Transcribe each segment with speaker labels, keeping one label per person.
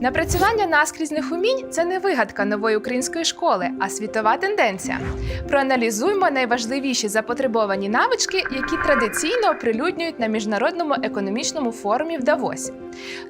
Speaker 1: Напрацювання наскрізних умінь це не вигадка нової української школи, а світова тенденція. Проаналізуймо найважливіші запотребовані навички, які традиційно оприлюднюють на міжнародному економічному форумі в Давосі.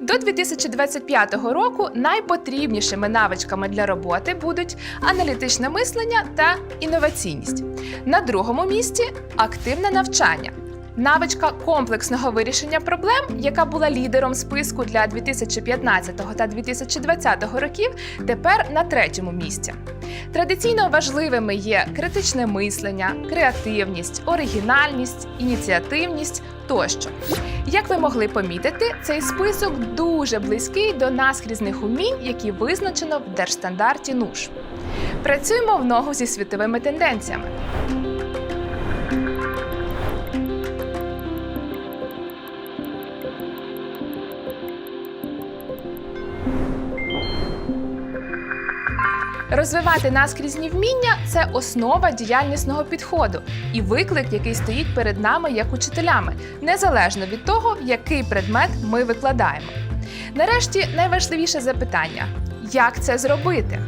Speaker 1: До 2025 року найпотрібнішими навичками для роботи будуть аналітичне мислення та інноваційність. На другому місці активне навчання. Навичка комплексного вирішення проблем, яка була лідером списку для 2015 та 2020 років, тепер на третьому місці. Традиційно важливими є критичне мислення, креативність, оригінальність, ініціативність тощо. Як ви могли помітити, цей список дуже близький до наскрізних умінь, які визначено в держстандарті НУШ. Працюємо в ногу зі світовими тенденціями. Розвивати наскрізні вміння це основа діяльнісного підходу і виклик, який стоїть перед нами як учителями, незалежно від того, який предмет ми викладаємо. Нарешті найважливіше запитання: як це зробити?